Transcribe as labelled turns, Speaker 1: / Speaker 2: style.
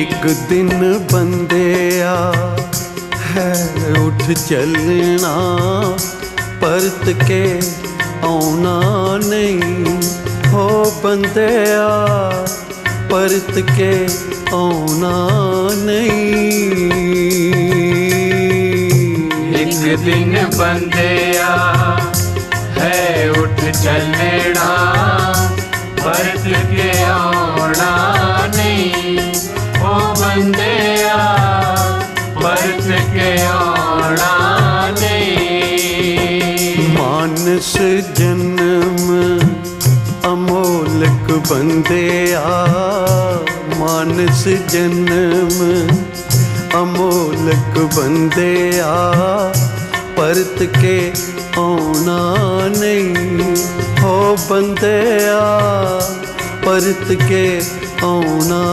Speaker 1: एक दिन बंदे आ, है उठ चलना, परत के आना नहीं, हो बंदे आ, परत के आना नहीं।
Speaker 2: एक दिन बंदे आ, है उठ चलना, परत के आना ਬੰਦਿਆ ਪਰਤ ਕੇ ਆਣਾ ਨਹੀਂ।
Speaker 1: ਮਾਨਸ ਜਨਮ ਅਮੋਲਕ ਬੰਦਿਆ, ਮਾਨਸ ਜਨਮ ਅਮੋਲਕ ਬੰਦਿਆ, ਪਰਤ ਕੇ ਆਉਣਾ ਨਹੀਂ। ਹੋ ਬੰਦਿਆ, ਪਰਤ ਕੇ ਆਉਣਾ